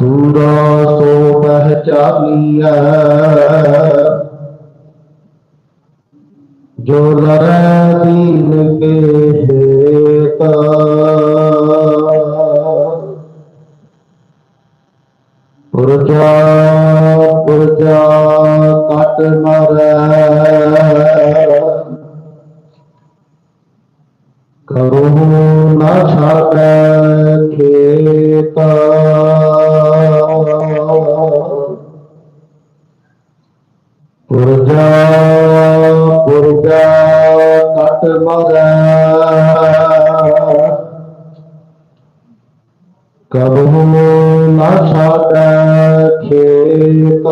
ਸੂਰਾ ਸੋ ਪਹਿਚਾਨੀਐ। ਜੋ ਲਰੈ ਦੀਨ ਕੇ ਹੇਤ। ਪੁਰਜਾ ਪੁਰਜਾ ਕਟ ਮਰੈ। ਕਰੋ ਨਾ ਛਾੜੈ ਨਾ ਛਾੜੈ ਖੇਤ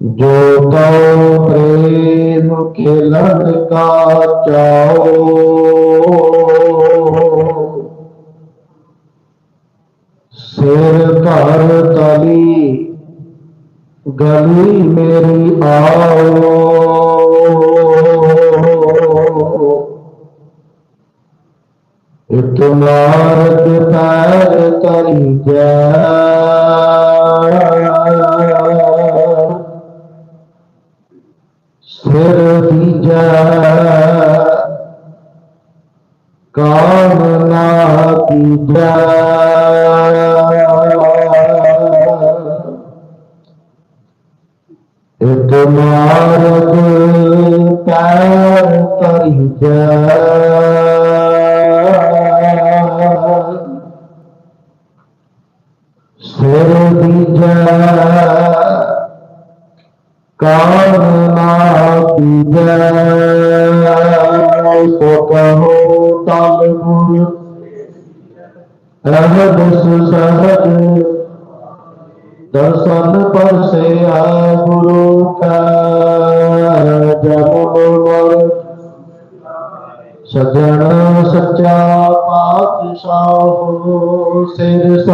ਜੋ ਤਉ ਪ੍ਰੇਮ ਖੇਲਣ ਕਾ ਚਾਓ ਸਿਰ ਧਰ ਤਲੀ ਗਲੀ ਮੇਰੀ ਆਓ ਇਕ ਮਾਰਗ ਪੈਰ ਤਰੀ ਜਾ ਸਿਰ ਦੀਜਾ ਕਾਮ ਨਾ ਕੀਜਾ ਇਕ ਸਿਰ ਦੀਜਾ ਕਾਮ ਨਾ ਕੀਜੈ। ਸੋ ਕਹੋ ਤਲ ਗੁਰ ਰਹਿ ਦਸ ਸਹਜ। ਦਰਸ਼ਨ ਪਰਸਿਆ ਗੁਰੂ ਕਾ। ਜਪ ਮਰ ਸਜਣ ਸੱਚਾ ਪਾਤਸ਼ਾਹ ਸਿਰ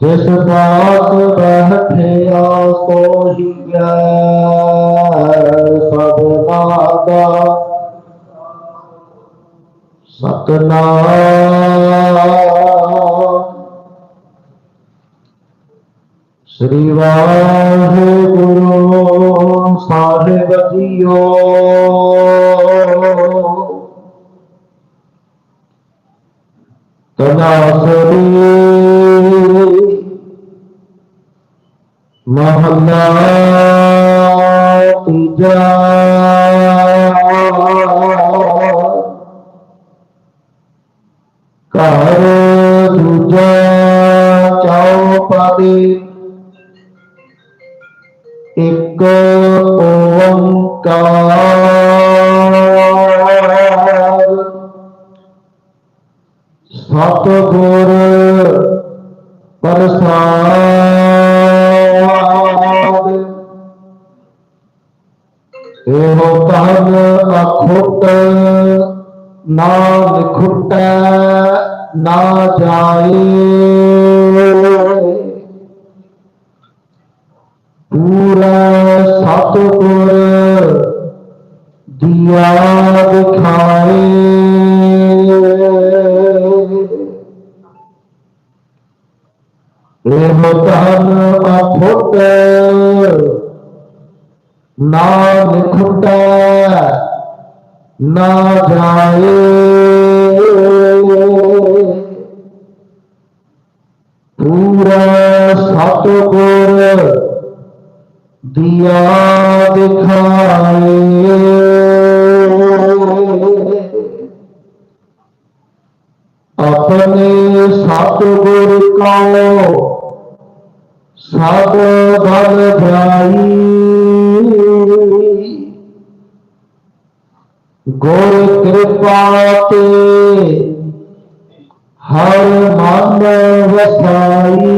ਜਿਸ ਪਾਸ ਬੈਠਿਆ ਸੋਹੀ ਸਭਨਾ ਦਾ ਸਤਨਾਮ। ਸ੍ਰੀ ਵਾਹਿਗੁਰੂ ਸਾਹਿਬ ਜੀਓ। ਤਨਾਸਰੀ ਮਹੱਲਾ ਤੀਜਾ ਘਰ ਦੂਜਾ ਚੌਪਦੀ ਇੱਕ ਓੰਕਾਰ ਇਹੋ ਤਨ ਅਖੁੱਟ ਨਾ ਲਿਖੁਟੈ ਨਾ ਜਾਏ। ਪੂਰਾ ਸਤਿਗੁਰ ਦੀਆ ਦਿਖਾਏ ਇਹ ਤਨ ਅਫੁੱਟ ਨਾ ਲਿਖੁਟੈ ਨਾ ਜਾਏ। ਪੂਰਾ ਸਤਿਗੁਰ ਦਿਆ ਦਿਖਾਏ ਆਪਣੇ ਸਤਿਗੁਰ ਕੋ ਸਭ ਬਲ ਭਾਈ ਗੁਰ ਕਿਰਪਾ ਤੇ ਹਰ ਮਨ ਵਸਾਈ।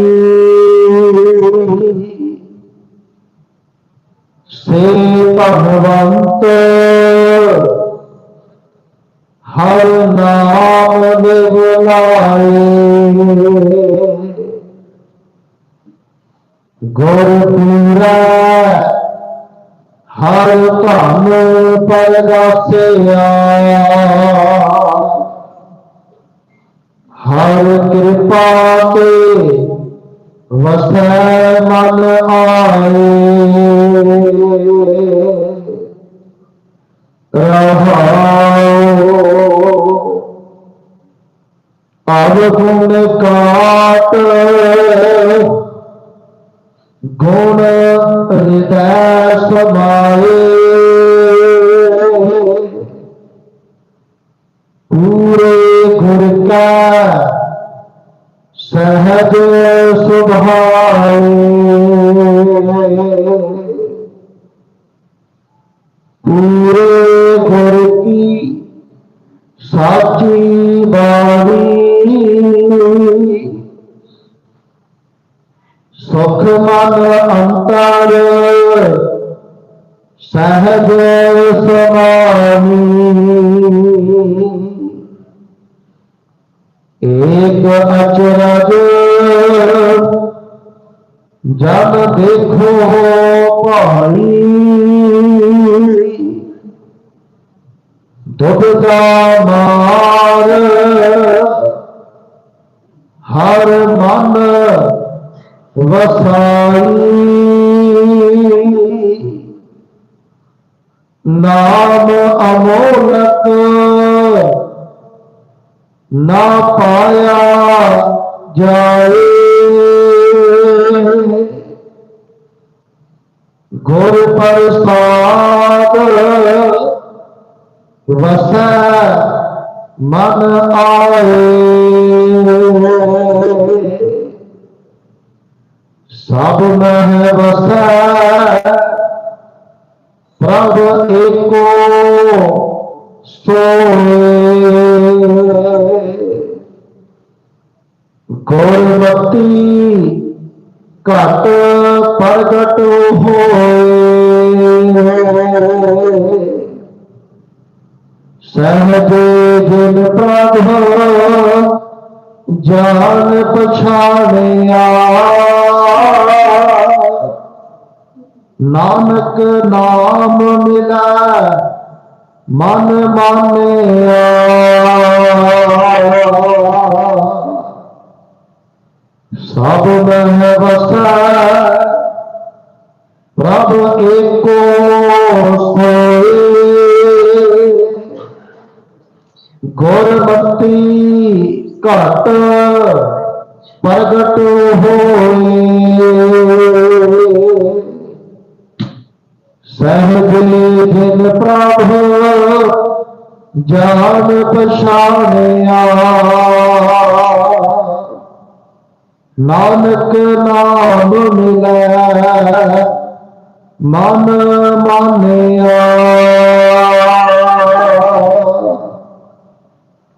ਸੇ ਭਗਵੰਤ ਹਰ ਨਾਮ ਨਿਵਲਾਏ ਗੁਰ ਪੂਰਾ ਹਰ ਧੰਨ ਪਰਗਾਸਿਆ ਹਰ ਕਿਰਪਾ ਤੇ ਵਸੈ ਮਨ ਆਏ। ਰਹਾਉ ਅਬ ਗੁਣ ਕਾਟ। ਗੁਣ ਹਿਰਦੈ ਸਮਾਏ। ਪੂਰੇ ਗੁਰ ਕਾ ਸਹਜ ਸੁਭਾਏ। ਪੂਰੇ ਗੁਰ ਕੀ ਸਾਚੀ ਬਾਣੀ। ਸੁਖ ਮਨ ਅੰਤਰ ਸਹਜ ਸਮਾਨੀ ਏਕ ਅਚਰਜ ਜਦ ਦੇਖੋ ਭਾਈ ਦੁੱਧ ਦਾ ਮਾਰ ਹਰ ਮਨ ਵਸਾਈ। ਨਾਮ ਅਮੋਲਕ ਨਾ ਪਾਇਆ ਜਾਏ। ਗੁਰ ਪ੍ਰਸਾਦ ਵਸੈ ਮਨ ਆਏ। ਸਭ ਮਹਿ ਵਸੈ ਪ੍ਰਭ ਏਕੋ ਸੋਏ। ਗੁਰਮਤੀ ਘਟ ਪ੍ਰਗਟ ਹੋਏ। ਸਹਿਜ ਜਿਨ ਪ੍ਰਭ ਜਾਣ ਪਛਾਣਿਆ। ਨਾਨਕ ਨਾਮ ਮਿਲਾ ਮਨ ਮਾਨਿਆ। ਸਭ ਮਹਿ ਵਸੈ, ਪ੍ਰਭ ਏਕੋ ਸੋਏ। ਗੁਰਮਤੀ ਘਟ ਪ੍ਰਗਟ ਹੋਏ। ਸਹਿਜ ਜਿਨ ਪ੍ਰਭ ਜਾਨ ਪਛਾਣਿਆ। ਨਾਨਕ ਨਾਮ ਮਿਲੈ ਮਨ ਮਾਨਿਆ।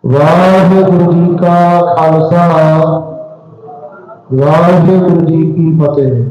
ਵਾਹਿਗੁਰੂ ਜੀ ਕਾ ਖਾਲਸਾ ਵਾਹਿਗੁਰੂ ਜੀ ਕੀ ਫਤਿਹ।